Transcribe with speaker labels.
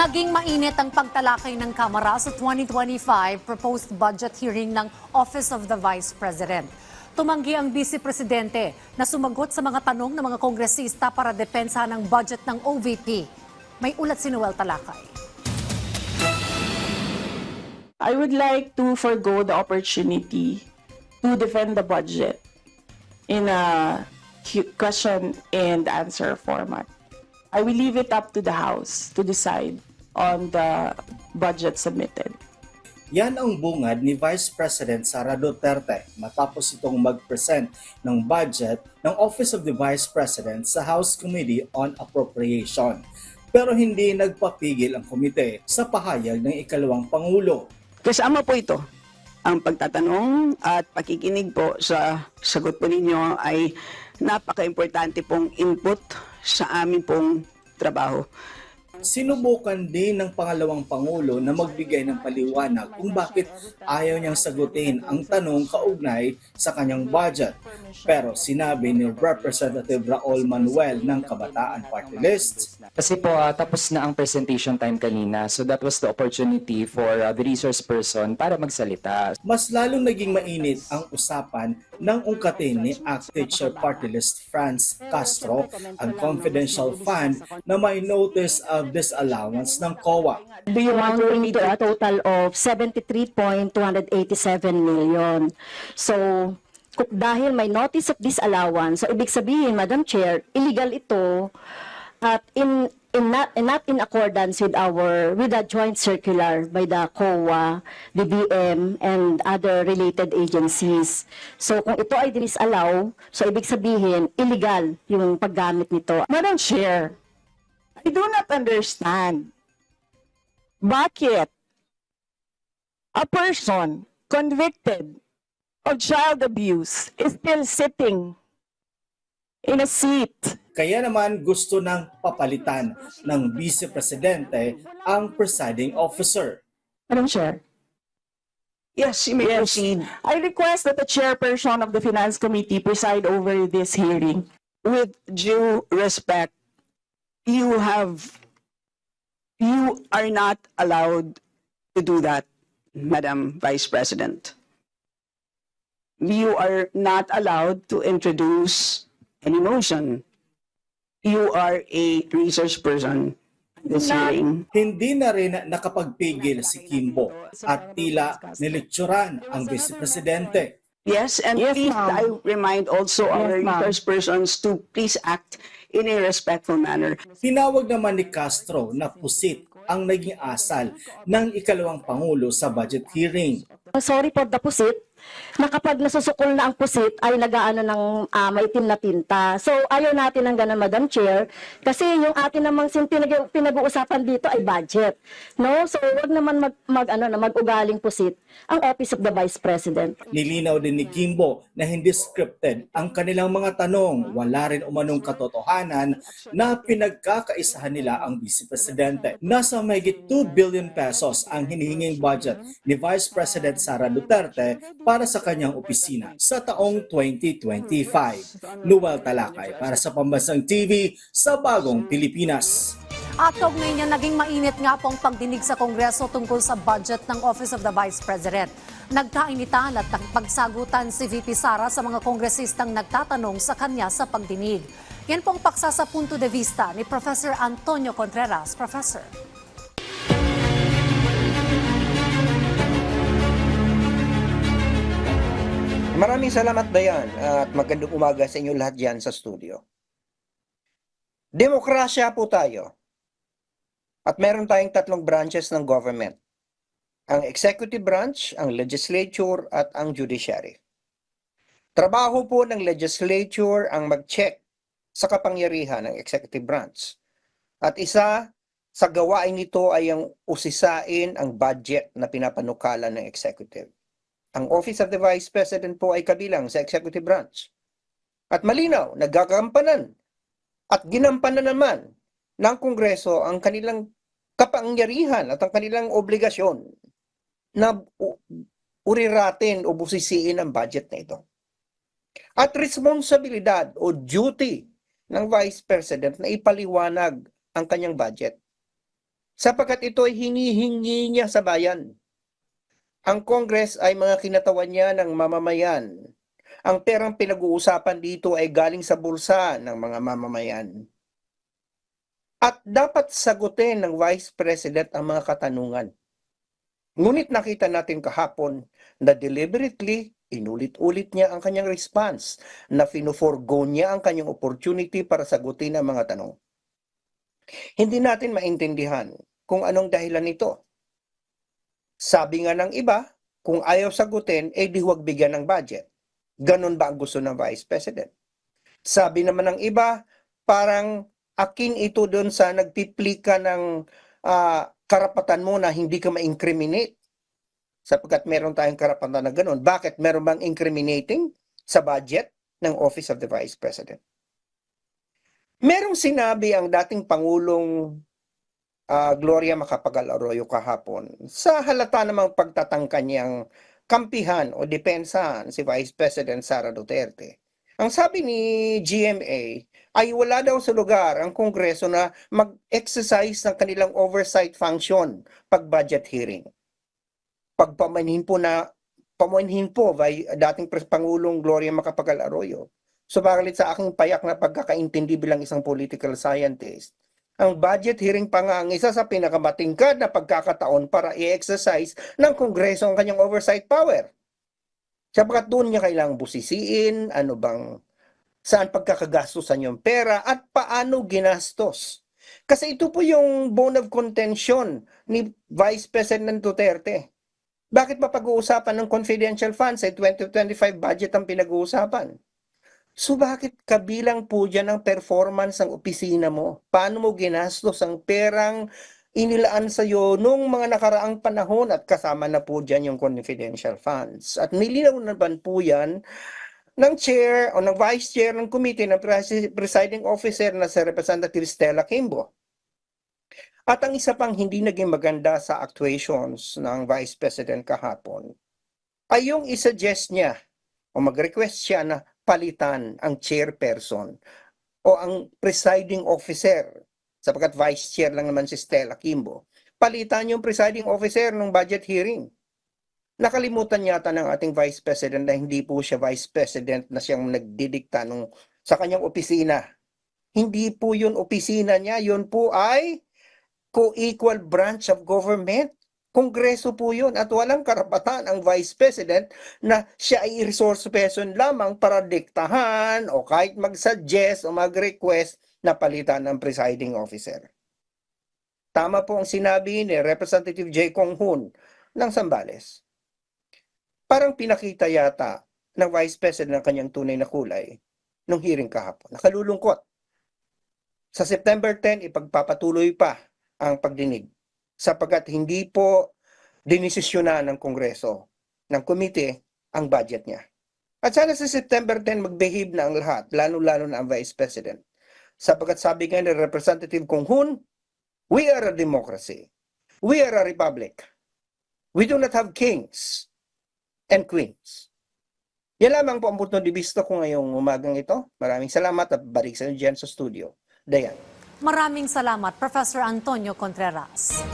Speaker 1: Naging mainit ang pagtalakay ng Kamara sa 2025 proposed budget hearing ng Office of the Vice President. Tumanggi ang Vice Presidente na sumagot sa mga tanong ng mga kongresista para depensa ng budget ng OVP. May ulat si Noel Talakay.
Speaker 2: I would like to forego the opportunity to defend the budget in a question and answer format. I will leave it up to the House to decide on the budget submitted.
Speaker 3: Yan ang bungad ni Vice President Sara Duterte matapos itong mag-present ng budget ng Office of the Vice President sa House Committee on Appropriation. Pero hindi nagpapigil ang komite sa pahayag ng ikalawang Pangulo.
Speaker 4: Kasama po ito ang pagtatanong at pakikinig po sa sagot po ninyo ay napaka-importante pong input sa aming pong trabaho.
Speaker 3: Sinubukan din ng pangalawang Pangulo na magbigay ng paliwanag kung bakit ayaw niyang sagutin ang tanong kaugnay sa kanyang budget. Pero sinabi ni Representative Raul Manuel ng Kabataan Party List,
Speaker 5: Kasi po ah, tapos na ang presentation time kanina. So that was the opportunity for ah, the resource person para magsalita.
Speaker 3: mas lalong naging mainit ang usapan ng ungkatin ni Active Chair Party List Franz Castro ang confidential fund na may notice of disallowance ng COA.
Speaker 6: Do you want to a total of 73.287 million. So, dahil may notice of disallowance, so ibig sabihin, Madam Chair, illegal ito at in in not, in not in accordance with our with the joint circular by the COA, the BM and other related agencies. So kung ito ay disallow, so ibig sabihin illegal yung paggamit nito.
Speaker 2: Madam Chair, I do not understand bakit a person convicted of child abuse is still sitting in a seat
Speaker 3: Kaya naman gusto ng papalitan ng Vice Presidente ang presiding officer.
Speaker 2: Madam Chair.
Speaker 4: Yes, you may
Speaker 2: Yes.
Speaker 4: proceed.
Speaker 2: I request that the chairperson of the Finance Committee preside over this hearing.
Speaker 4: With due respect, you have, you are not allowed to do that, Madam Vice President. You are not allowed to introduce any motion. You are a research person this hearing.
Speaker 3: Hindi na rin nakapagpigil si Kimbo at tila nilekturan ang Vice Presidente.
Speaker 4: Yes, and
Speaker 2: Yes,
Speaker 4: please. I remind also our
Speaker 2: Yes, ma'am.
Speaker 4: research persons to please act in a respectful manner.
Speaker 3: Tinawag naman ni Castro na pusit ang naging asal ng ikalawang Pangulo sa budget hearing.
Speaker 6: sorry for the pusit, na kapag nasusukol na ang pusit ay nagaano ng ah, maitim na tinta. So ayaw natin ng ganun, Madam Chair, kasi yung atin namang pinag- pinag-uusapan dito ay budget. No? So wag naman mag, mag, ano, na mag-ugaling pusit ang Office of the Vice President.
Speaker 3: Nilinaw din ni Kimbo na hindi scripted ang kanilang mga tanong. Wala rin umanong katotohanan na pinagkakaisahan nila ang Vice Presidente. Nasa mahigit 2 billion pesos ang hinihinging budget ni Vice President Sara Duterte para sa kanyang opisina sa taong 2025. Luwal Talakay para sa Pambansang TV sa Bagong Pilipinas.
Speaker 1: At kaugnay naging mainit nga po ang pagdinig sa Kongreso tungkol sa budget ng Office of the Vice President. Nagkainitan at pagsagutan si VP Sara sa mga kongresistang nagtatanong sa kanya sa pagdinig. Yan pong paksa sa punto de vista ni Professor Antonio Contreras. Professor.
Speaker 7: Maraming salamat Dayan at magandang umaga sa inyo lahat dyan sa studio. Demokrasya po tayo. At meron tayong tatlong branches ng government. Ang executive branch, ang legislature at ang judiciary. Trabaho po ng legislature ang mag-check sa kapangyarihan ng executive branch. At isa sa gawain nito ay ang usisain ang budget na pinapanukala ng executive. Ang Office of the Vice President po ay kabilang sa executive branch. At malinaw, nagkakampanan at ginampanan naman ng Kongreso ang kanilang kapangyarihan at ang kanilang obligasyon na uriratin o busisiin ang budget na ito. At responsibilidad o duty ng Vice President na ipaliwanag ang kanyang budget sapagkat ito ay hinihingi niya sa bayan. Ang Congress ay mga kinatawan niya ng mamamayan. Ang perang pinag-uusapan dito ay galing sa bulsa ng mga mamamayan. At dapat sagutin ng Vice President ang mga katanungan. Ngunit nakita natin kahapon na deliberately inulit-ulit niya ang kanyang response na fino-forgo niya ang kanyang opportunity para sagutin ang mga tanong. Hindi natin maintindihan kung anong dahilan nito. Sabi nga ng iba, kung ayaw sagutin, eh di huwag bigyan ng budget. Ganon ba ang gusto ng Vice President? Sabi naman ng iba, parang akin ito doon sa nagpipli ka ng ah, karapatan mo na hindi ka ma-incriminate. Sapagkat meron tayong karapatan na ganon. Bakit? Meron bang incriminating sa budget ng Office of the Vice President? Merong sinabi ang dating Pangulong ah, Gloria Macapagal Arroyo kahapon sa halata namang pagtatangka niyang kampihan o depensahan si Vice President Sara Duterte. Ang sabi ni GMA ay wala daw sa lugar ang Kongreso na mag-exercise ng kanilang oversight function pag budget hearing. Pagpamanhin po na pamanhin po by dating Pangulong Gloria Macapagal Arroyo. Subalit sa aking payak na pagkakaintindi bilang isang political scientist, ang budget hearing pa nga ang isa sa pinakamatingkad na pagkakataon para i-exercise ng Kongreso ang kanyang oversight power. Sapagat doon niya kailangang busisiin, ano bang, saan pagkakagastusan yung pera at paano ginastos. Kasi ito po yung bone of contention ni Vice President Duterte. Bakit ba pag-uusapan ng confidential funds ay 2025 budget ang pinag-uusapan? So bakit kabilang po dyan ang performance ng opisina mo? Paano mo ginastos ang perang inilaan sa iyo nung mga nakaraang panahon at kasama na po dyan yung confidential funds. At nilinaw naman po yan ng chair o ng vice chair ng committee ng presi- presiding officer na si Representative Stella Kimbo. At ang isa pang hindi naging maganda sa actuations ng Vice President kahapon ay yung isuggest niya o mag-request siya na palitan ang chairperson o ang presiding officer sapagkat vice chair lang naman si Stella Kimbo. Palitan yung presiding officer ng budget hearing. Nakalimutan yata ng ating vice president na hindi po siya vice president na siyang nagdidikta nung sa kanyang opisina. Hindi po yun opisina niya, yun po ay co-equal branch of government. Kongreso po yun at walang karapatan ang Vice President na siya ay resource person lamang para diktahan o kahit mag-suggest o mag-request na palitan ng presiding officer. Tama po ang sinabi ni Representative J. Kong Hoon ng Sambales. Parang pinakita yata ng Vice President ang kanyang tunay na kulay nung hearing kahapon. Nakalulungkot. Sa September 10, ipagpapatuloy pa ang pagdinig sapagkat hindi po dinesisyonan ng Kongreso, ng komite, ang budget niya. At sana sa September 10 mag-behave na ang lahat, lalo-lalo na ang Vice President. Sapagkat sabi nga ni Representative Kong Hoon, we are a democracy. We are a republic. We do not have kings and queens. Yan lamang po ang punto de vista ko ngayong umagang ito. Maraming salamat at balik sa dyan sa studio. Dayan.
Speaker 1: Maraming salamat, Professor Antonio Contreras.